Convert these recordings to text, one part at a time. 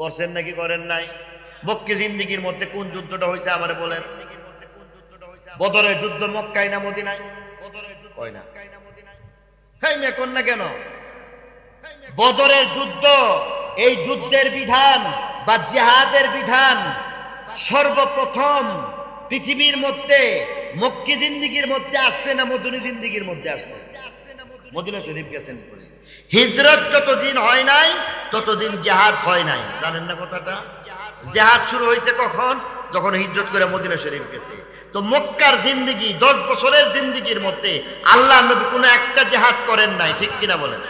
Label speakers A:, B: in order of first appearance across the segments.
A: করছেন নাকি করেন নাই? মক্কে জিন্দিগির মধ্যে কোন যুদ্ধটা হয়েছে আমারে বলেন। বদরের যুদ্ধ মক্কায় না মদিনায়? কয় না। হেই মেয়ে কোন না কেন? বদরের যুদ্ধ, এই যুদ্ধের বিধান বা জেহাদের বিধান সর্বপ্রথম পৃথিবীর মধ্যে, মক্কি জিন্দিগির মধ্যে আসছে না মদনী জিন্দিগির মধ্যে আসছে? মদিনা শরীফ গেছেন করে হিজরত যতদিন হয় নাই, ততদিন জেহাদ হয় নাই। জানেন না কথাটা? জেহাদ শুরু হয়েছে কখন? যখন হিজরত করে মদিনা শরীফ গেছে। তো মক্কার জিন্দিগি, দশ বছরের জিন্দিগির মধ্যে আল্লাহ নবী কোনো একটা জেহাদ করেন নাই, ঠিক কিনা বলেন?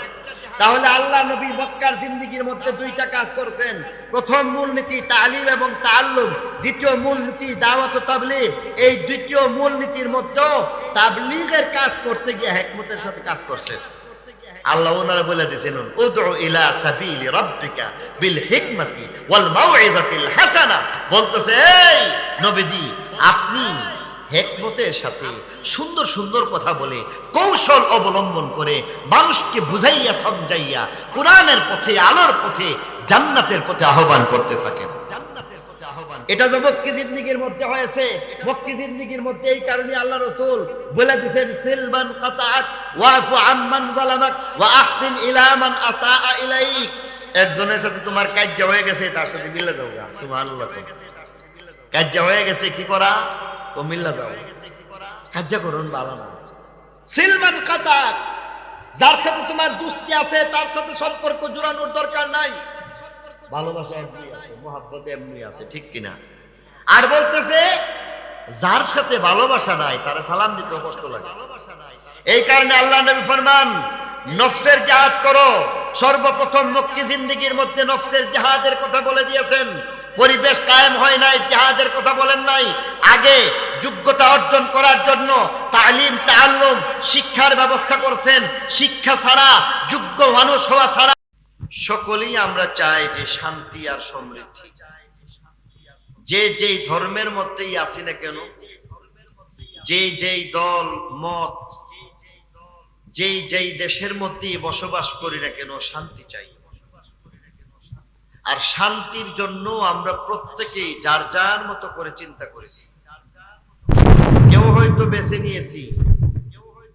A: তাহলে আল্লাহ নবী মক্কার জিন্দিগির মধ্যে দুইটা কাজ করছেন। প্রথম মূলনীতি তালিম এবং তাল্লুম দ্বিতীয় মূলনীতি দাওয়াত ও তাবলিগ। এই দ্বিতীয় মূলনীতির মধ্যেও তাবলিগের কাজ করতে গিয়ে হেকমতের সাথে কাজ করছেন আল্লাহ ওনারা বলে দিয়েছেন, উদউ ইলা সাবিলি রাব্বিকা বিল হিকমাতি ওয়াল মাউইজাতিল হাসানা। বলতেছে, এই নবীজি, আপনি হেকমতের সাথে সুন্দর সুন্দর কথা বলে, কৌশল অবলম্বন করে মানুষকে বুঝাইয়া, সমঝাইয়া, কোরআনের পথে, আলোর পথে, জান্নাতের পথে আহ্বান করতে থাকেন। এটা যে মক্কি জিন্দিগির মধ্যে হয়েছে মক্কি জিন্দিগির মধ্যে এই কারণে আল্লাহ রসুল বলে দিয়েছেন, সিলমান ওয়াফু আম্মান জালামাক ওয়া আহসিন ইলা মান ইলাইক। একজনের সাথে তোমার হয়ে গেছে, তার সাথে মিলে যাও সুবহানাল্লাহ হয়ে গেছে কি করা? ও মিল্লা যাও। কাজ্য করুন ভালো না সিলমান যার সাথে তোমার দুস্তি আছে, তার সাথে সম্পর্ক জোড়ানোর দরকার নাই। ভালোবাসা এমনি আছে, মোহাব্বত এমনি আছে, ঠিক কিনা? আর বলতেছে, যার সাথে ভালোবাসা নাই, তারা সালাম দিতে কষ্ট লাগে। এই কারণে আল্লাহ নবী ফরমান, নফসের করো। সর্বপ্রথম মক্কি জিন্দিগির মধ্যে নফসের কথা বলে দিয়েছেন। পরিবেশ কায়েম হয় নাই, জাহাদের কথা বলেন নাই। আগে যোগ্যতা অর্জন করার জন্য তালিম তাল্লুম শিক্ষার ব্যবস্থা করছেন। শিক্ষা ছাড়া, যোগ্য মানুষ হওয়া ছাড়া সকলেই আমরা চাই যে শান্তি আর সমৃদ্ধি। যে যেই ধর্মের মধ্যেই আছি না কেন যে যেই দল, মত, যেই যেই দেশের মধ্যেই বসবাস করি না কেন, শান্তি চাই। আর শান্তির জন্য আমরা প্রত্যেকেই যার যার মতো করে চিন্তা করেছি। কেউ হয়তো বেছে নিয়েছি,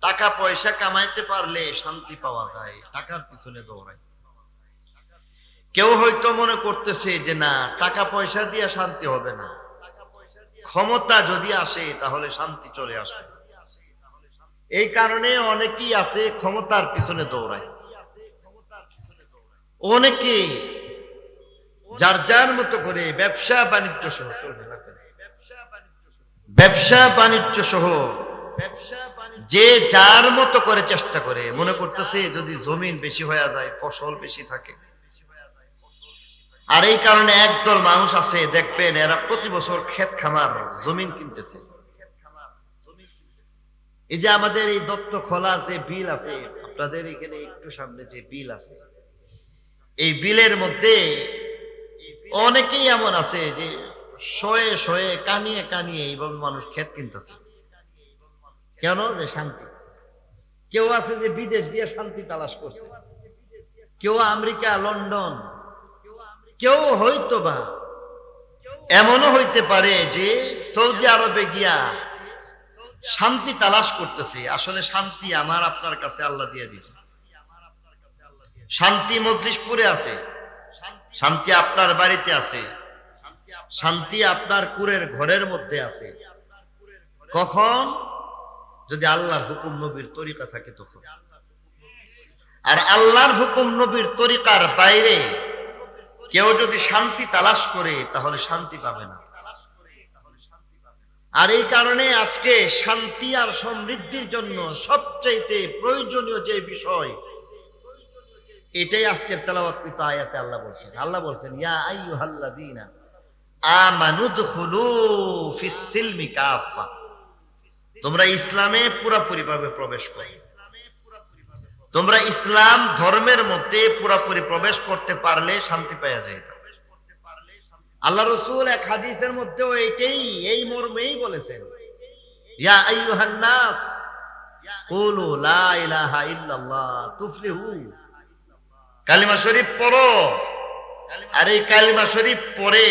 A: টাকা পয়সা কামাইতে পারলে শান্তি পাওয়া যায়, টাকার পিছনে দৌড়াই। কেউ হয়তো মনে করতেছে যে না, টাকা পয়সা দিয়ে শান্তি হবে না। ক্ষমতা যদি আসে, তাহলে শান্তি চলে আসবে। এই কারণে অনেকেই আছে ক্ষমতার পিছনে দৌড়ায়। অনেকে যার যার মতো করে ব্যবসা বাণিজ্য সহ চলবে ব্যবসা বাণিজ্য সহ যে যার মতো করে চেষ্টা করে, মনে করতেছে যদি জমিন বেশি হয়ে যায়, ফসল বেশি থাকে। আর এই কারণে একদল মানুষ আছে, দেখবেন এরা প্রতি বছর ক্ষেত খামার, জমিন কিনতেছে। এই যে আমাদের এই দত্ত খোলার যে বিল আছে, আপনাদের এখানে একটু সামনে যে বিল আছে, এই বিলের মধ্যে অনেকেই এমন আছে যে শয়ে শয়ে, কানিয়ে কানিয়ে এইভাবে মানুষ ক্ষেত কিনতেছে। কেন? যে শান্তি। কেউ আছে যে বিদেশ দিয়ে শান্তি তালাশ করছে। কেউ আমেরিকা, লন্ডন কেউ হয়তো বা এমনও হইতে পারে যে সৌদি আরবে গিয়া শান্তি তালাশ করতেছে। আসলে শান্তি আমার আপনার কাছে আল্লাহ দিয়ে দিছে শান্তি মজলিশপুরে আছে। শান্তি আপনার বাড়িতে আছে। শান্তি আপনার কুরের ঘরের মধ্যে আছে। কখন? যদি আল্লাহর হুকুম নবীর তরিকা থাকে তখন। আর আল্লাহর হুকুম নবীর তরিকার বাইরে কেউ যদি শান্তি তালাশ করে, তাহলে শান্তি পাবে না। আর এই কারণে আজকে শান্তি আর সমৃদ্ধির জন্য সবচাইতে প্রয়োজনীয় যে বিষয়, এটাই আজকের তেলাওয়াতকৃত আয়াতে আল্লাহ বলছেন। আল্লাহ বলছেন, ইয়া ফিস সিলমি কাফা তোমরা ইসলামে পুরোপুরি ভাবে প্রবেশ করো। তোমরা ইসলাম ধর্মের মধ্যে পুরোপুরি প্রবেশ করতে পারলে শান্তি পাওয়া যায় আল্লাহ রসুল এক হাদিসের মধ্যেও এইটাই, এই মর্মেই বলেছেন। ইয়া কুলু লা ইলাহা ইল্লাল্লাহ, তুফলিহু। কালিমা শরীফ পড়ো। আর এই কালিমা শরীফ পরে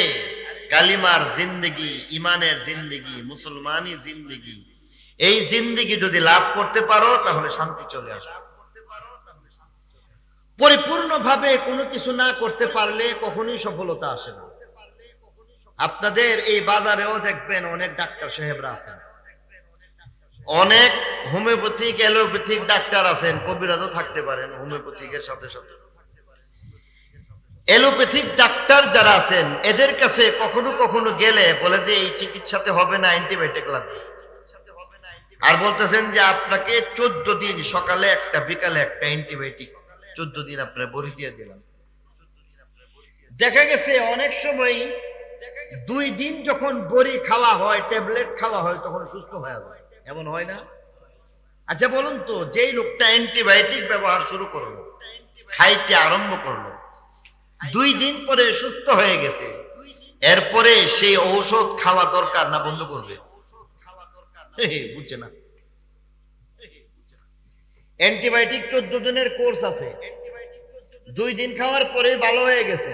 A: কালিমার জিন্দগি ইমানের জিন্দগি, মুসলমানি জিন্দগি, এই জিন্দগি যদি লাভ করতে পারো, তাহলে শান্তি চলে আসবে। পরিপূর্ণভাবে কোনো কিছু না করতে পারলে কখনোই সফলতা আসে না। আপনাদের এই বাজারেও দেখবেন অনেক ডাক্তার সাহেবরা আছেন। অনেক হোমিওপ্যাথিক, অ্যালোপ্যাথিক ডাক্তার আছেন, কবিরাজও থাকতে পারেন হোমিওপ্যাথিকের সাথে সাথে। অ্যালোপ্যাথিক ডাক্তার যারা আছেন, এদের কাছে কখনো কখনো গেলে বলে যে এই চিকিৎসাতে হবে না, অ্যান্টিবায়োটিক লাগবে। আর বলতেছেন যে আপনাকে চোদ্দ দিন সকালে একটা, বিকালে একটা অ্যান্টিবায়োটিক চোদ্দ দিন আপনার বড়ি দিয়ে দিলাম। দেখা গেছে অনেক সময় দুই দিন যখন বড়ি খাওয়া হয় ট্যাবলেট খাওয়া হয় তখন সুস্থ হয়ে যায়। এমন হয় না? আচ্ছা বলুন তো যেই লোকটা অ্যান্টিবায়োটিক ব্যবহার শুরু করল খাইতে আরম্ভ করল দুই দিন পরে সুস্থ হয়ে গেছে। এরপরে সেই ঔষধ খাওয়া দরকার না বন্ধ করবে? হে হে, বুঝছে না। অ্যান্টিবায়োটিক চোদ্দ দিনের কোর্স আছে। দুই দিন খাওয়ার পরে ভালো হয়ে গেছে।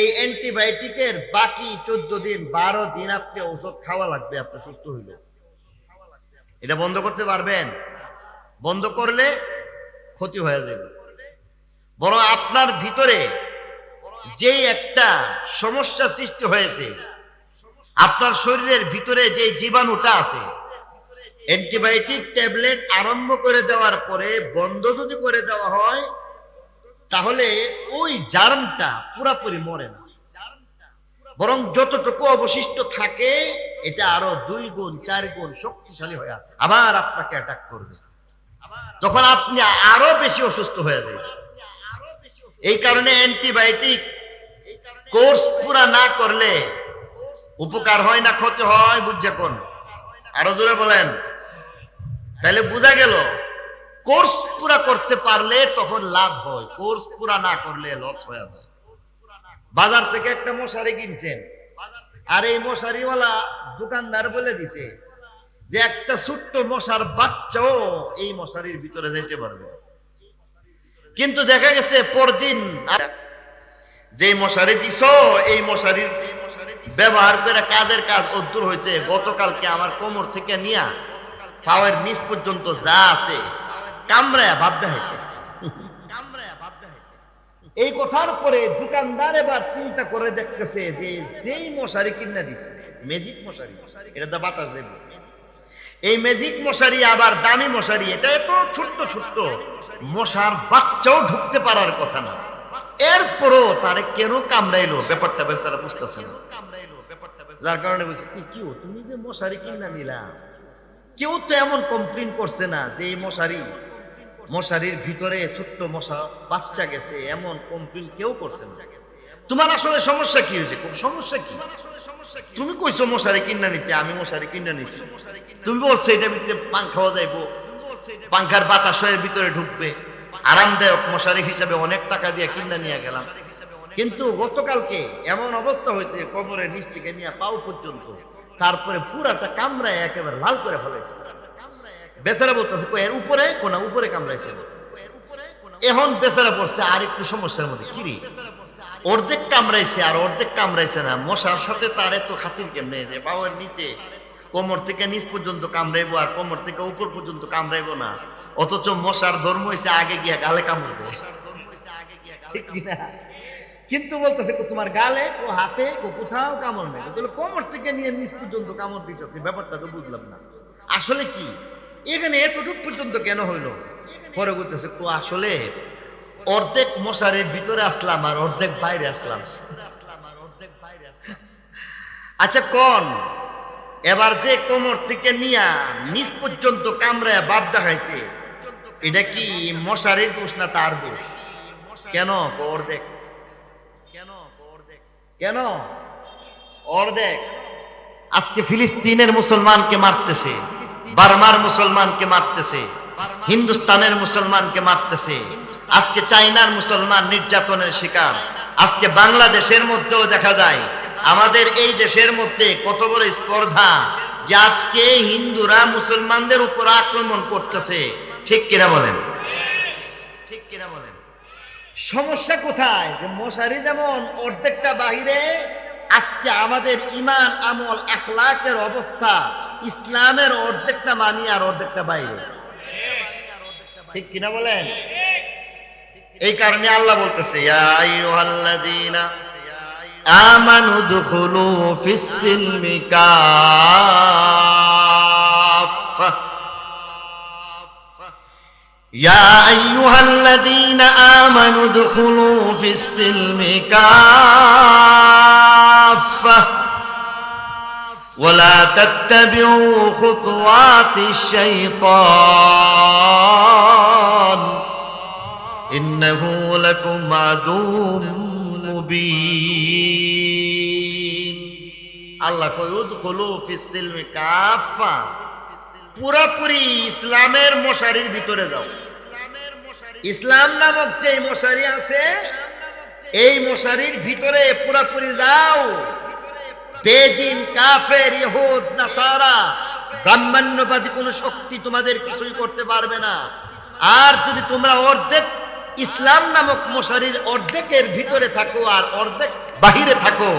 A: এই অ্যান্টিবায়োটিকের বাকি চোদ্দ দিন, বারো দিন আপনি ঔষধ খাওয়া লাগবে, আপনি সুস্থ হইলে। এটা বন্ধ করতে পারবেন? বন্ধ করলে ক্ষতি হয়ে যাবে। বরং আপনার ভিতরে যে একটা সমস্যা সৃষ্টি হয়েছে, আপনার শরীরের ভিতরে যে জীবাণুটা আছে অ্যান্টিবায়োটিক ট্যাবলেট আরম্ভ করে দেওয়ার পরে বন্ধ যদি করে দেওয়া হয়, তাহলে ওই জার্মটা পুরাপুরি মরে না। বরং যতটুকু অবশিষ্ট থাকে, এটা আরও দুই গুণ, চার গুণ শক্তিশালী হয়ে আবার আপনাকে অ্যাটাক করবে। তখন আপনি আরও বেশি অসুস্থ হয়ে যাবেন। এই কারণে অ্যান্টিবায়োটিক কোর্স পুরা না করলে উপকার হয় না, ক্ষতি হয় বুঝছে কোন আরও জোরে বলেন। তাহলে বোঝা গেল, কোর্স পুরা করতে পারলে তখন লাভ হয়, কোর্স পুরা না করলে লস হয়ে যায়। বাজার থেকে একটা মশারি কিনছেন, আর এই মশারিওয়ালা দোকানদার বলে দিছে যে একটা ছোট্ট মশার বাচ্চাও এই মশারির ভিতরে যেতে পারবে। কিন্তু দেখা গেছে পরদিন যে মশারি দিছ, এই মশারির ব্যবহার করে কাজের কাজ অদ্দূর হয়েছে। গতকালকে আমার কোমর থেকে নিয়া ফাওয়ের নিচ পর্যন্ত যা আছে, কামড়ায় ভাববে হয়েছে। এই কথার পরে দোকানদার এবার চিন্তা করে দেখতেছে যে যেই মশারি কিনা দিছে ম্যাজিক মশারি, এটা তো বাতাস দেবে। এই ম্যাজিক মশারি আবার দামি মশারি, এটা এত ছোট্ট ছোট্ট, মশার বাচ্চাও ঢুকতে পারার কথা না। এরপরও তারে কেন কামড়াইলো? ব্যাপারটা তারা বুঝতেছে না। যার কারণে বলছে, কি তুমি যে মশারি কিনা নিলা কেউ তো এমন কমপ্লেন করছে না যে এই মশারি, মশারির ভিতরে ছোট্ট মশা, বাচ্চা গেছে, এমন কমপ্লেন কেউ করছে না। তোমার আসলে সমস্যা কি হয়েছে? সমস্যা কি? তুমি কইছো মশারি কিনা নিতে, আমি মশারি কিনা নিছি তুমি বলছো এটা ভিতরে পাংখাও যাইবো। পাংখার বাতাসের ভিতরে ঢুকবে। আরামদায়ক মশারি হিসাবে অনেক টাকা দিয়ে কিনা নিয়ে গেলাম। কিন্তু গতকালকে এমন অবস্থা হয়েছে কবরের নিচ থেকে নিয়ে পাও পর্যন্ত। তারপরে পুরাটা কামড়ায় একেবারে লাল করে ফেলাইছে। বেচারা বলতেছে এর উপরে? কোনা উপরে কামড়াইছে? এখন বেচারা পড়ছে আর একটু সমস্যার মধ্যে কিরে অর্ধেক কামড়াইছে আর অর্ধেক কামড়াইছে না। মশার সাথে তার এত খাতির কেমনে যে পাওয়ার নিচে কোমর থেকে নিচ পর্যন্ত কামড়াইবো আর কোমর থেকে উপর পর্যন্ত কামড়াইবো না। অথচ মশার ধর্ম হয়েছে আগে গিয়া গালে কামড় দেয়। ঠিক কিনা? কিন্তু বলতেছে তোমার গালে, কো হাতে, কো কোথাও কামড় নেই। তাহলে কোমর থেকে নিয়ে নিচ পর্যন্ত কামড় দিতেছে, ব্যাপারটা তো বুঝলাম না। আসলে কি? এখানে এতটুক পর্যন্ত কেন হইল? পরে বলতেছে, কো, আসলে অর্ধেক মশারির ভিতরে আসলাম আর অর্ধেক বাইরে আসলাম। আচ্ছা কোন, এবার যে কোমর থেকে নিয়া নিচ পর্যন্ত কামড়ায় বাপ দেখাইছে, এটা কি মশারির দোষ না তার দোষ? কেন? অর্ধেক। কেন? অর্ধেক। আজকে ফিলিস্তিনের মুসলমানকে মারতেছে, বার্মার মুসলমানকে মারতেছে, হিন্দুস্তানের মুসলমানকে মারতেছে। আজকে চাইনার মুসলমান নির্যাতনের শিকার। আজকে বাংলাদেশের মধ্যেও দেখা যায়, আমাদের এই দেশের মধ্যে কত বড় স্পর্ধা যে আজকে হিন্দুরা মুসলমানদের উপর আক্রমণ করতেছে। ঠিক কিনা বলেন? ঠিক কিনা সমস্যা কোথায়? মশারি যেমন অর্ধেকটা বাহিরে, আজকে আমাদের ইমান, আমল, আখলাকের অবস্থা, ইসলামের অর্ধেকটা মানি আর অর্ধেকটা বাইরে। ঠিক কিনা বলেন? এই কারণে আল্লাহ বলতেছে আমানু দুখুলু يا أيها الذين آمنوا ادخلوا في السلم كافة ولا تتبعوا خطوات الشيطان إنه لكم عدو مبين الله يدخلوا في السلم كافة পুরাপুরি ইসলামের মশারির ভিতরে যাও। ইসলাম নামক যে মশারি আছে, এই মশারির ভিতরে পুরাপুরি যাও। বেদিন, কাফের, ইহুদ, নাসারা, ব্রাহ্মণ্যবাদী কোনো শক্তি তোমাদের কিছুই করতে পারবে না। আর যদি তোমরা অর্ধেক ইসলাম নামক মশারির অর্ধেকের ভিতরে থাকো আর অর্ধেক বাহিরে থাকো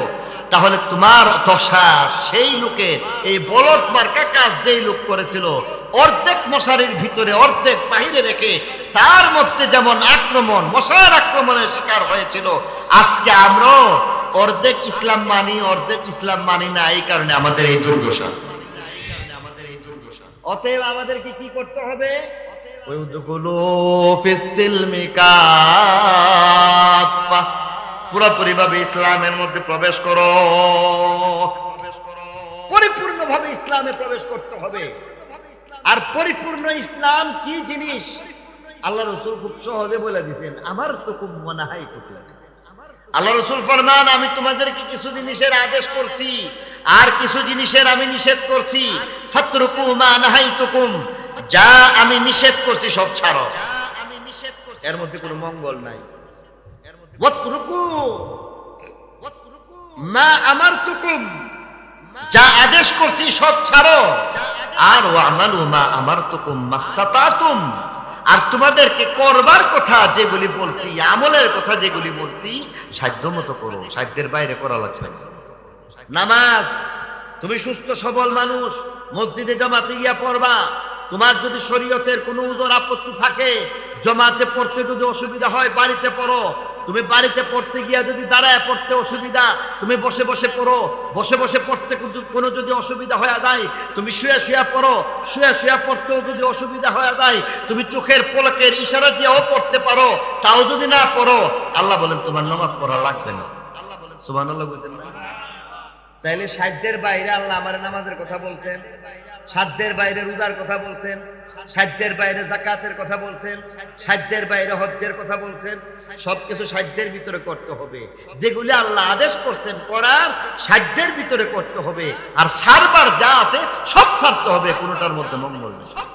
A: তাহলে তোমার দশা সেই লোকের এই বলদ মার্কা কাজ যেই লোক করেছিল অর্ধেক মশারির ভিতরে অর্ধেক বাহিরে রেখে তার মধ্যে যেমন আক্রমণ মশার আক্রমণের শিকার হয়েছিল আজকে আমরা অর্ধেক ইসলাম মানি অর্ধেক ইসলাম মানি না এই কারণে আমাদের এই দুর্দশা। অতএব আমাদেরকে কি করতে হবে? পুরোপুরি ভাবে ইসলামের মধ্যে প্রবেশ করো। পরিপূর্ণ পরিপূর্ণভাবে ইসলামে প্রবেশ করতে হবে। আর পরিপূর্ণ ইসলাম কি জিনিস? আল্লাহ রসুল খুব সহজে বলে দিয়েছেন আমার তো খুব মনে হয় টুকলা আল্লাহ রসুল ফরমান আমি তোমাদেরকে কিছু জিনিসের আদেশ করছি আর কিছু জিনিসের আমি নিষেধ করছি। ফাতরুকু মা নাহাইতুকুম যা আমি নিষেধ করছি সব ছাড়ো। এর মধ্যে কোনো মঙ্গল নাই। মা আমারতুকুম। যা আদেশ করছি সব ছাড়ো। আর ওয়ামালু মা আমারতুকুম মাস্তাতাতুম। আর তোমাদেরকে করবার কথা যেগুলি বলছি, আমলের কথা যেগুলি বলছি, সাধ্য মতো করো। সাধ্যের বাইরে করা লাগবে নামাজ, তুমি সুস্থ, সবল মানুষ, মসজিদে জামাতে গিয়া পড়বা। তোমার যদি শরীয়তের কোনো উদর আপত্তি থাকে, জমাতে পড়তে যদি অসুবিধা হয়, বাড়িতে পড়ো। তুমি বাড়িতে পড়তে গিয়া যদি দাঁড়ায় পড়তে অসুবিধা, তুমি বসে বসে পড়ো। বসে বসে পড়তে কোনো যদি অসুবিধা হয়ে যায়, তুমি শুয়ে শুয়ে পড়ো। শুয়ে শুয়ে পড়তেও যদি অসুবিধা হয়ে যায়, তুমি চোখের পলকের ইশারা দিয়েও পড়তে পারো। তাও যদি না পড়ো, আল্লাহ বলেন, তোমার নামাজ পড়া লাগবে না। আল্লাহ বলেন সুবাহ বলতেন না? তাইলে সাধ্যের বাইরে আল্লাহ আমার নামাজের কথা বলছেন, সাধ্যের বাইরে রোজার কথা বলছেন, সাধ্যের বাইরে জাকাতের কথা বলছেন, সাধ্যের বাইরে হজ্জের কথা বলছেন, সবকিছু সাধ্যের ভিতরে করতে হবে। যেগুলি আল্লাহ আদেশ করছেন করার সাধ্যের ভিতরে করতে হবে। আর সারবার যা আছে সব ছাড়তে হবে, কোনোটার মধ্যে মঙ্গল নেই। সব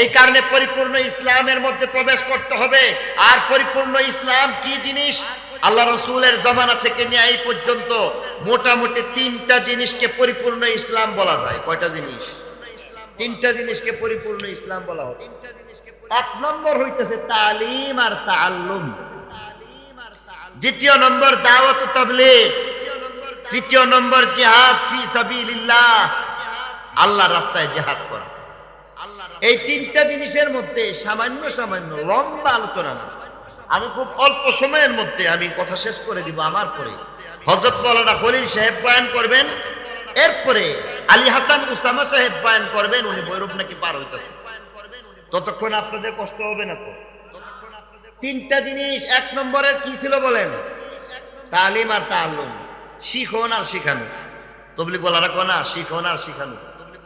A: এই কারণে পরিপূর্ণ ইসলামের মধ্যে প্রবেশ করতে হবে। আর পরিপূর্ণ ইসলাম কি জিনিস? আল্লাহ রসুলের জমানা থেকে নিয়ে এই পর্যন্ত মোটামুটি তিনটা জিনিসকে পরিপূর্ণ ইসলাম বলা যায়। কয়টা জিনিস? তিনটা জিনিসকে পরিপূর্ণ ইসলাম বলা হয়। এক নম্বর হইতেছে তালিম আর তাল্লুম দ্বিতীয় নম্বর দাওয়াত ও তাবলীগ। তৃতীয় নম্বর জিহাদ ফি সাবিলিল্লাহ। আল্লাহ রাস্তায় জিহাদ করা। এই তিনটা জিনিসের মধ্যে সামান্য সামান্য লম্বা আলোচনা না। আমি খুব অল্প সময়ের মধ্যে আমি কথা শেষ করে দিব আমার পরে। হজরত মৌলানা খলিল সাহেব বয়ান করবেন, এরপরে আলী হাসান উসামা সাহেব বয়ান করবেন, উনি বৈরব নাকি পার হইতেছে। ততক্ষণ আপনাদের কষ্ট হবে না তো। তিনটা জিনিস, এক নম্বরের কি ছিল বলেন? তালিম আর তাল্লুম শিখন আর শিখানো। তবলি বলারা কোনা শিখন আর শিখানো।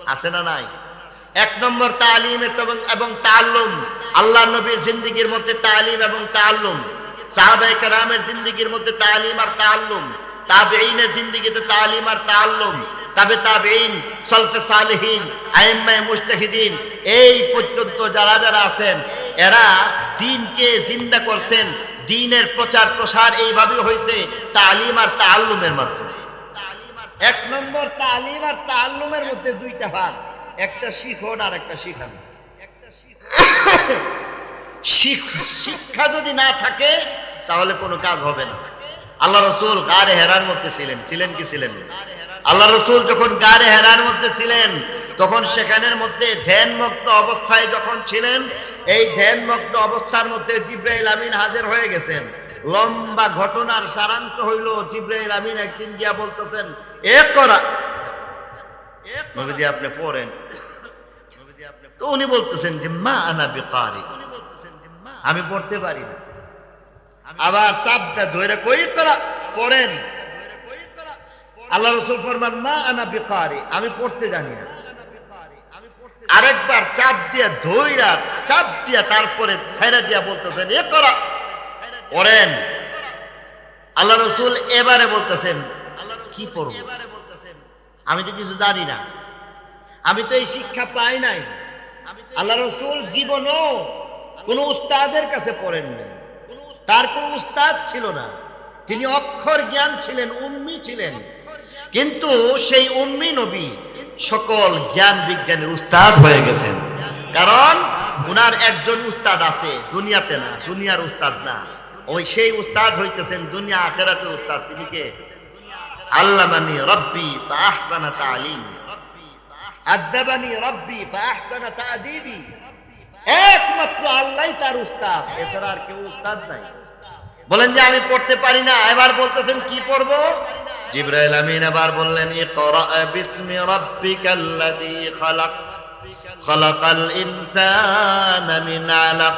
A: আছে না নাই? এক নম্বর তালিম এবং তাল্লুম আল্লাহ নবীর জিন্দিগির মধ্যে তালিম এবং তাল্লুম সাহাবায়ে কেরামের জিন্দিগির মধ্যে তালিম আর তাল্লুম তাবেঈনের জিন্দিগিতে তালিম আর তাল্লুম তাবে তাবেঈন, সলফে সালেহিন, আইম্মায়ে মুজতাহিদিন, এই পর্যন্ত যারা যারা আছেন, এরা দিনকে জিন্দা করছেন। দিনের প্রচার প্রসার এইভাবে হয়েছে তালিম আর তাল্লুমের মাধ্যমে। এক নম্বর তালিম আর তাল্লুমের মধ্যে দুইটা ভাগ। একটা শিখন আর একটা শিখানো। শিখ- শিক্ষা যদি না থাকে, তাহলে কোনো কাজ হবে না। আল্লাহ রসুল গারে হেরার মধ্যে ছিলেন। ছিলেন কি ছিলেন? আল্লাহ রসুল যখন গারে হেরার মধ্যে ছিলেন, তখন সেখানের মধ্যে ধ্যানমগ্ন অবস্থায় যখন ছিলেন, এই ধ্যানমগ্ন অবস্থার মধ্যে জিব্রাইল আমিন হাজির হয়ে গেছেন। লম্বা ঘটনার সারাংশ হইল, জিব্রাইল আমিন একদিন গিয়া বলতেছেন, এ করা নবীজি আপনি পড়েন। তো উনি বলতেছেন যে মা আনা বেকারি। আমি পড়তে পারি না। আবার চাপটা ধরে কই করা পড়েন। আল্লাহ রসুল ফরমান মা আনা বেকারি। আমি পড়তে জানি না। আরেকবার চাপ দিয়া ধইরা চাপ দিয়া তারপরে ছেড়ে দিয়া বলতেছেন এ করা পড়েন। আল্লাহ রসুল এবারে বলতেছেন কি পড়ব? আমি তো কিছু জানি না। আমি তো এই শিক্ষা পাই নাই। আল্লাহ রসুল জীবনও কোন উস্তাদের কাছে পড়েন নাই। তার কোন উস্তাদ ছিল না। তিনি অক্ষর জ্ঞান ছিলেন, উম্মি ছিলেন। কিন্তু সেই উম্মি নবী সকল জ্ঞান বিজ্ঞানের উস্তাদ হয়ে গেছেন। কারণ উনার একজন উস্তাদ আছে, দুনিয়াতে না, দুনিয়ার উস্তাদ না। ওই সেই উস্তাদ হইতেছেন, দুনিয়া আখেরাতের উস্তাদ। তিনি কে? আল্লামানি রব্বি ফাহসানা তালিম আদাবানি রব্বি ফাহসানা তাদিবি একমাত্র আল্লাহই তার উস্তাদ এছাড়া আর কেউ উস্তাদ নাই বলেন যে আমি পড়তে পারি না এবার বলতেছেন কি পড়বো জিব্রাইল আমিন এবার বললেন ইকরা বিসমি রাব্বিকাল্লাযী খালাক খালাকাল ইনসানা মিন আলাক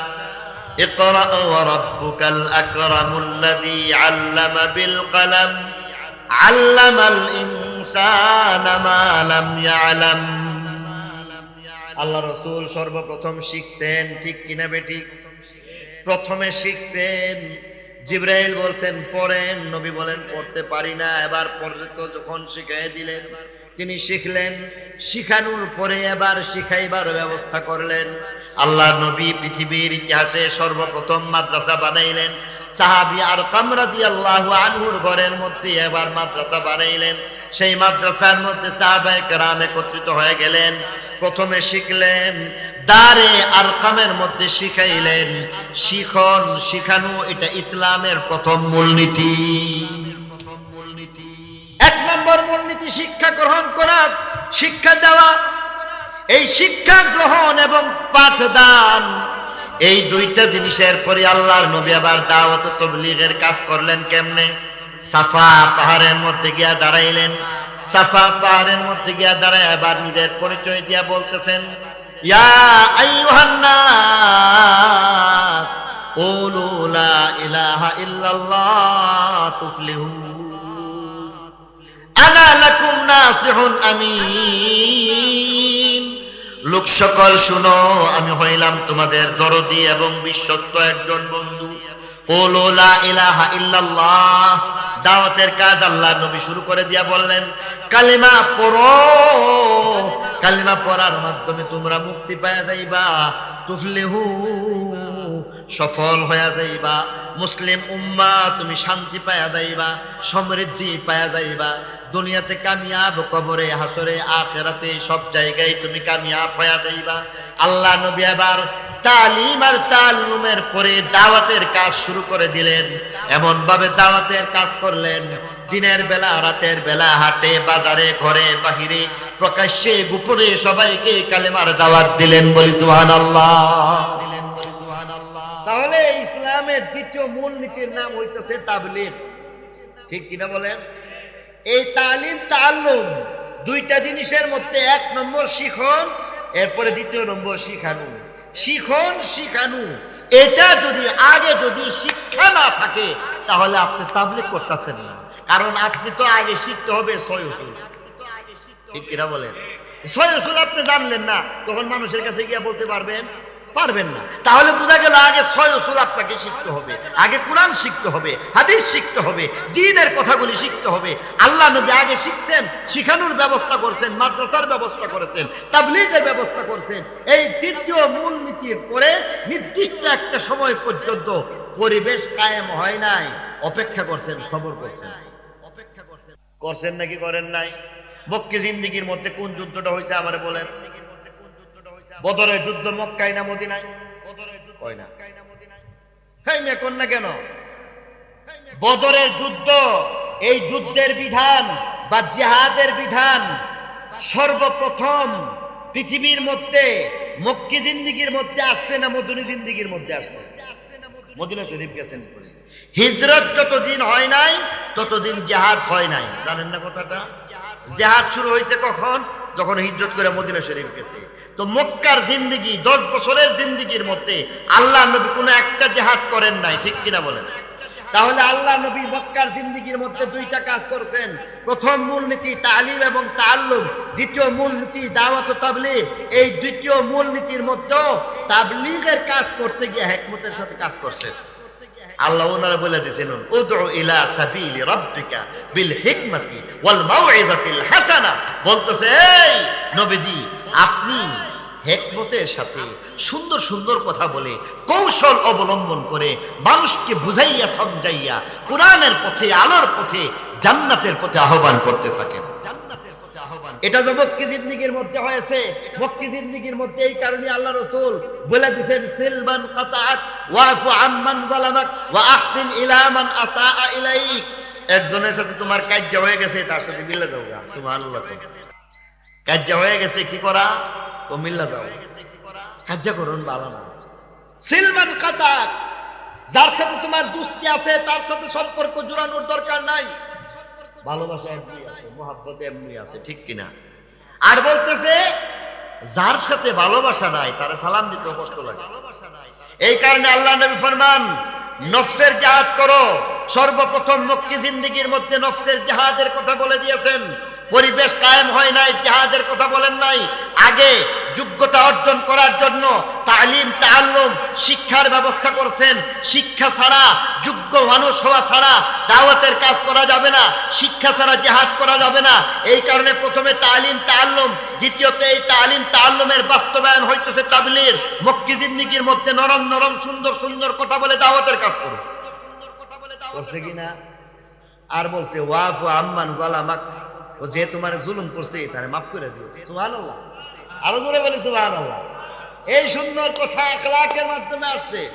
A: اقرأ وربك الأكرم الذي علم بالقلم আল্লাহ রসুল সর্বপ্রথম শিখছেন, ঠিক কিনা বেটি? প্রথমে শিখছেন, জিব্রাইল বলছেন, পড়েন। নবী বলেন, পড়তে পারি না। এবার পর্যন্ত তো যখন শিখাই দিলেন তিনি শিখলেন, শিখানোর পরে এবার শিখাইবার ব্যবস্থা করলেন। আল্লাহ নবী পৃথিবীর ইতিহাসে সর্বপ্রথম মাদ্রাসা বানাইলেন। সাহাবি আর কামরাজি আল্লাহ আনহুর ঘরের মধ্যে এবার মাদ্রাসা বানাইলেন। সেই মাদ্রাসার মধ্যে সাহাবায়ে কেরাম একত্রিত হয়ে গেলেন। প্রথমে শিখলেন, দারে আর কামের মধ্যে শিখাইলেন, শিখন, শিখানো এটা ইসলামের প্রথম মূলনীতি। এক নম্বর মূলনীতি শিক্ষা গ্রহণ করা, শিক্ষা দেওয়া, এই শিক্ষা গ্রহণ এবং পাঠদান। এই দুইটা জিনিসের পরে আল্লাহর নবী আবার দাওয়াত তবলিগের কাজ করলেন কেমনে? সাফা পাহাড়ের মধ্যে গিয়া দাঁড়াইলেন। সাফা পাহাড়ের মধ্যে গিয়া দাঁড়ায় আবার নিজের পরিচয় দিয়া বলতেছেন, ইয়া ইলাহা ইল্লাল্লাহ তুফলিহুন লোক সকল, শুনো, আমি হইলাম তোমাদের দরদি এবং বিশ্বস্ত একজন বন্ধু। দাওয়াতের কাজ আল্লাহ নবী শুরু করে দিয়া বললেন, কালিমা পড়ো। কালিমা পড়ার মাধ্যমে তোমরা মুক্তি পাওয়া যাইবা। তুফলিহু। সফল হয়ে যাইবা। মুসলিম উম্মা তুমি শান্তি পায়া যাইবা, সমৃদ্ধি পায়া যাইবা। দুনিয়াতে কামিয়াব কবরে, হাসরে, আখেরাতে সব জায়গায় তুমি কামিয়াব হয়ে যাইবা। আল্লাহ নবী আবার তালিম আর তালুমের পরে দাওয়াতের কাজ শুরু করে দিলেন। এমন ভাবে দাওয়াতের কাজ করলেন। দিনের বেলা, রাতের বেলা, হাটে, বাজারে, ঘরে, বাহিরে, প্রকাশ্যে, গোপনে সবাইকে কালেমার দাওয়াত দিলেন বলি সুবহানাল্লাহ। তাহলে ইসলামের দ্বিতীয় মূল নীতির নাম হইতেছে তাবলিগ। ঠিক কিনা বলেন? এই তালিম তাল্লুম দুইটা জিনিসের মধ্যে এক নম্বর শিখন, এরপরে দ্বিতীয় নম্বর শিখানু। শিখন, শিখানু। এটা যদি আগে যদি শিক্ষা না থাকে, তাহলে আপনি তাবলিগ করতেছেন না। কারণ আপনি তো আগে শিখতে হবে ছয় ঠিক কিনা বলেন? ছয় আপনি জানলেন না, তখন মানুষের কাছে গিয়ে বলতে পারবেন পারবেন না। তাহলে বোঝা গেল আগে ছয় উসুল আপনাকে শিখতে হবে, আগে কোরআন শিখতে হবে, হাদিস শিখতে হবে, দিনের কথাগুলি শিখতে হবে। আল্লাহ নবী আগে শিখছেন, শিখানোর ব্যবস্থা করছেন, মাদ্রাসার ব্যবস্থা করেছেন, তাবলিগের ব্যবস্থা করছেন। এই তৃতীয় মূল নীতির পরে নির্দিষ্ট একটা সময় পর্যন্ত পরিবেশ কায়েম হয় নাই। অপেক্ষা করছেন, সবর করছেন। অপেক্ষা করছেন করছেন নাকি করেন নাই? মক্কে জিন্দিগির মধ্যে কোন যুদ্ধটা হয়েছে আমারে বলেন। বদরের যুদ্ধ মক্কায় না মদিনায়? কয় না। হেই মেয়ে কন না কেন? বদরের যুদ্ধ, এই যুদ্ধের বিধান বা জেহাদের বিধান সর্বপ্রথম পৃথিবীর মধ্যে, মক্কি জিন্দিগির মধ্যে আসছে না মধুনী জিন্দিগির মধ্যে আসছে? মদিনা শরীফ গেছেন হিজরত যতদিন হয় নাই, ততদিন জেহাদ হয় নাই। জানেন না কথাটা? জেহাদ শুরু হয়েছে কখন? যখন হিজরত করে মদিনা শরীফ গেছে। তো মক্কার জিন্দিগি, দশ বছরের জিন্দিগির মধ্যে আল্লাহ নবী কোনো একটা জেহাদ করেন নাই, ঠিক কিনা বলেন? তাহলে আল্লাহ নবী মক্কার জিন্দিগির মধ্যে দুইটা কাজ করছেন। প্রথম মূলনীতি তালিম এবং তাল্লুম দ্বিতীয় মূলনীতি দাওয়াত ও তাবলিগ। এই দ্বিতীয় মূলনীতির মধ্যেও তাবলিগের কাজ করতে গিয়ে হেকমতের সাথে কাজ করছেন আল্লাহ ওনারা বলে দিয়েছেন উদউ ইলা সাবিলি রাব্বিকা বিল হিকমাতি ওয়াল মাউইজাতিল হাসানা। বলতেছে, এই নবীজি আপনি হেকমতের সাথে সুন্দর সুন্দর কথা বলে কৌশল অবলম্বন করে মানুষকে বুঝাইয়া, সমঝাইয়া কোরআনের পথে, আলোর পথে, জান্নাতের পথে আহ্বান করতে থাকেন। এটা যে মক্কি জিন্দিগির মধ্যে হয়েছে, মক্কি জিন্দিগির মধ্যে এই কারণে আল্লাহ রসুল বলে সিলমান ওয়াফু আম্মান জালামাক ওয়া আহসিন ইলা মান আসাআ ইলাইক। একজনের সাথে তোমার কাজ্য হয়ে গেছে, তার সাথে মিলে যাও সুবহানাল্লাহ কাজ্য হয়ে গেছে, কি করা? ও মিল্লা যাও। কাজ্য করুন ভালো না সিলমান কাতাত যার সাথে তোমার দুস্তি আছে, তার সাথে সম্পর্ক জোড়ানোর দরকার নাই। ভালোবাসা এমনি আছে, মোহাব্বত এমনি আছে, ঠিক কিনা? আর বলতেছে, যার সাথে ভালোবাসা নাই, তারা সালাম দিতে কষ্ট লাগে। এই কারণে আল্লাহ নবী ফরমান, নফসের জাহাদ করো। সর্বপ্রথম মক্কি জিন্দিগির মধ্যে নফসের জাহাদের কথা বলে দিয়েছেন। পরিবেশ কায়েম হয় নাই জাহাজের কথা বলেন নাই। আগে যোগ্যতা অর্জন করার জন্য তালিম তাল্লুম শিক্ষার ব্যবস্থা করছেন। শিক্ষা ছাড়া, যোগ্য মানুষ হওয়া ছাড়া দাওয়াতের কাজ করা যাবে না, শিক্ষা ছাড়া জেহাদ করা যাবে না। এই কারণে প্রথমে তালিম তাল্লুম দ্বিতীয়ত এই তালিম তাল্লুমের বাস্তবায়ন হইতেছে তাবলির মক্কি জিন্দিগির মধ্যে নরম নরম, সুন্দর সুন্দর কথা বলে দাওয়াতের কাজ করো করছে কিনা? আর বলছে, ওয়াফ আম্মান জালামাক ও যে তোমার জুলুম করছে, তারে মাফ করে দিও। সুবহানাল্লাহ। আরও জোরে বলে সুবহানাল্লাহ। এই সুন্দর কথা আখলাকের মাধ্যমে আসছে।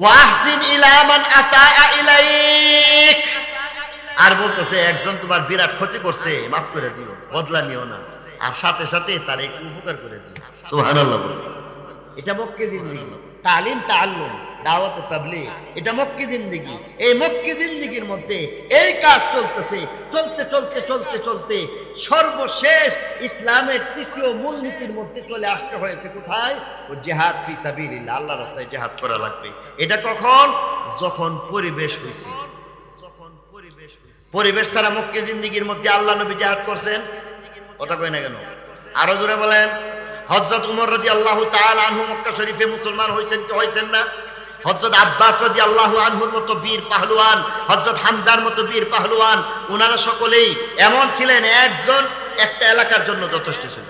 A: ওয়াহসিন ইলা মান আসাআ ইলাইক। আর বলতেছে, একজন তোমার বিরাট ক্ষতি করছে, মাফ করে দিও, বদলা নিও না। আর সাথে সাথে তার একটু উপকার করে দিও। সুবহানাল্লাহ বলে। এটা মক্কি জিন্দিগি তালিম তাল্লুম দাওয়াত ও তাবলিগ, এটা মক্কি জিন্দিগি। এই মক্কি জিন্দিগির মধ্যে এই কাজ চলতেছে, চলতে চলতে চলতে চলতে সর্বশেষ ইসলামের তৃতীয় মূলনীতির মধ্যে চলে আসতে হয়েছে কোথায়? ও জেহাদ আল্লাহ রাস্তায় জেহাদ করা লাগবে। এটা কখন? যখন পরিবেশ হয়েছে। পরিবেশ ছাড়া মক্কি জিন্দিগির মধ্যে আল্লাহ নবী জেহাদ করছেন? কথা কই না কেন? আরও জোরে বলেন। হজরত উমর রাজি আল্লাহ আনহু মক্কা শরীফে মুসলমান হয়েছেন কি হয়েছেন না? হজরত আব্বাস রাজি আল্লাহ আনহুর মতো বীর পাহলুয়ান হজরত হামজার মতো বীর পাহলুয়ান ওনারা সকলেই এমন ছিলেন, একজন একটা এলাকার জন্য যথেষ্ট ছিল।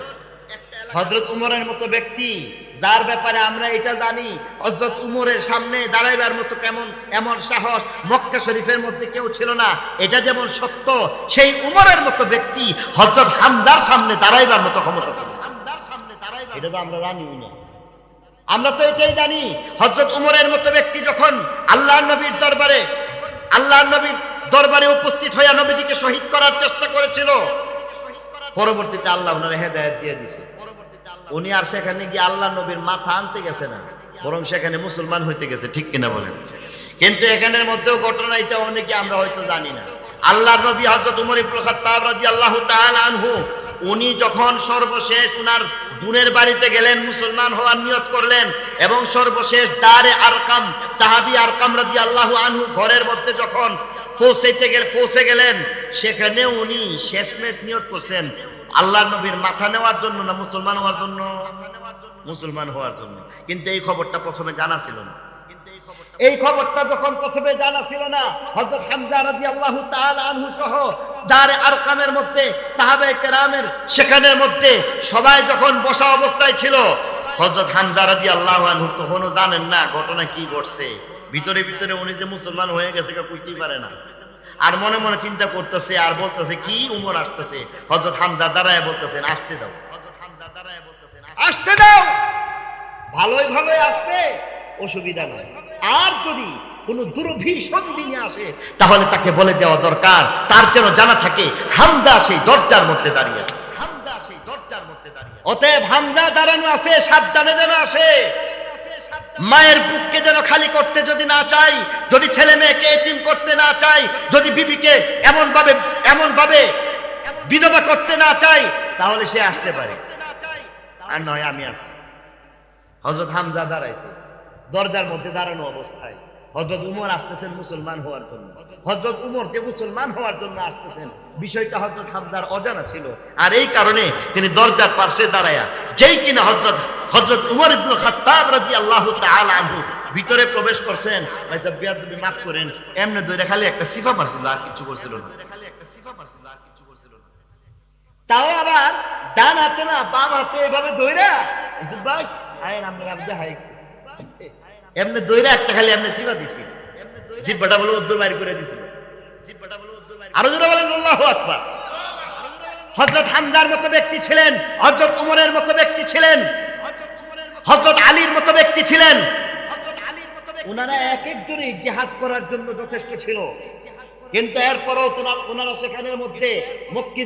A: হজরত উমরের মতো ব্যক্তি, যার ব্যাপারে আমরা এটা জানি হজরত উমরের সামনে দাঁড়াইবার মতো কেমন, এমন সাহস মক্কা শরীফের মধ্যে কেউ ছিল না, এটা যেমন সত্য, সেই উমরের মতো ব্যক্তি হজরত হামদার সামনে দাঁড়াইবার মতো ক্ষমতা ছিল। এটা তো আমরা জানি না। আমরা তো এটাই জানি হজরত উমরের মতো ব্যক্তি যখন আল্লাহ নবীর দরবারে আল্লাহ নবীর দরবারে উপস্থিত হইয়া নবীজিকে শহীদ করার চেষ্টা করেছিল, পরবর্তীতে আল্লাহ ওনার হেদায়ত দিয়ে দিছে। উনি আর সেখানে গিয়ে আল্লাহ নবীর মাথা আনতে গেছে না, বরং সেখানে মুসলমান হইতে গেছে, ঠিক কিনা বলেন? কিন্তু এখানের মধ্যেও ঘটনা এটা, অনেকে আমরা হয়তো জানি না। আল্লাহ নবী হজরত উমর ইবুল খাত্তাব রাদিয়াল্লাহু তাআলা আনহু, উনি যখন সর্বশেষ উনার বোনের বাড়িতে গেলেন, মুসলমান হওয়ার নিয়ত করলেন এবং সর্বশেষ দারে আরকাম, সাহাবি আরকাম রাজি আল্লাহ আনহু ঘরের মধ্যে যখন পৌঁছাইতে গেলে, পৌঁছে গেলেন, সেখানে উনি শেষমেশ নিয়ত করছেন আল্লাহ নবীর মাথা নেওয়ার জন্য না মুসলমান হওয়ার জন্য? মুসলমান হওয়ার জন্য। কিন্তু এই খবরটা প্রথমে জানা ছিল না। এই খবরটা যখন প্রথমে জানা ছিল না, হযরত হামজা রাদিয়াল্লাহু তাআলা আনহু সহ দারে আরকামের মধ্যে, সাহাবায়ে কেরামের সেখানের মধ্যে সবাই যখন বসা অবস্থায় ছিল, হযরত হামজা রাদিয়াল্লাহু আনহু তখনও জানেন না ঘটনা কি ঘটছে। ভিতরে ভিতরে উনি যে মুসলমান হয়ে গেছে কা কইতেই পারে না। আর মনে মনে চিন্তা করতেছে আর বলতেছে, কি উমর আসতেছে? হযরত হামজা দাঁড়ায় বলতেছেন, আসতে দাও। আসতে দাও। ভালোই ভালোই আসবে, অসুবিধা নয় আর যদি কোনো দুর্ভীষণ দিনে আসে, তাহলে তাকে বলে দেওয়া দরকার, তার যেন জানা থাকে হামদা সেই দরজার মধ্যে দাঁড়িয়ে আছে। হামদা সেই দরজার মধ্যে দাঁড়িয়ে অতএব হামদা দাঁড়ানো আছে, সাবধানে যেন আসে। মায়ের বুককে যেন খালি করতে যদি না চাই, যদি ছেলে মেয়েকে এতিম করতে না চাই, যদি বিবিকে এমন ভাবে এমন ভাবে বিধবা করতে না চাই, তাহলে সে আসতে পারে। আর নয়, আমি আছি। হজরত হামজা দাঁড়াইছে। দরজার মধ্যে দাঁড়ানো অবস্থায়। হজরত উমর আসতেছেন মুসলমান হওয়ার জন্য। হজরত উমর যে মুসলমান হওয়ার জন্য আসতেছেন, বিষয়টা হজরত হামজার অজানা ছিল। আর এই কারণে তিনি দরজার পাশে দাঁড়ায়া, যেই কিনা হজরত হজরত উমর ইবনুল খাত্তাব রাদিয়াল্লাহু তাআলা আনহু ভিতরে প্রবেশ করছেন। ভাই সাহেব বিয়াদ তুমি মাফ করেন, এমনি দইরা খালি একটা সিফা মারছিল, আর কিছু করছিল না। তাও আবার ডান হাতে না বাম হাতে এভাবে ইসুফ ভাই আয়েন আমরা হাই এমনি দইরা একটা খালি এমনি সিবা দিছি। জিব্বাটা বলে উদ্দুর বাইর করে দিছিল জিব্বাটা আরও বলেন আকবার। হামজার মতো ব্যক্তি ছিলেন, হযরত উমরের মতো ব্যক্তি ছিলেন, হযরত আলীর মতো ব্যক্তি ছিলেন। ওনারা এক একজনই জিহাদ করার জন্য যথেষ্ট ছিল। কিন্তু এরপরও ওনারা সেখানের মধ্যে মক্কি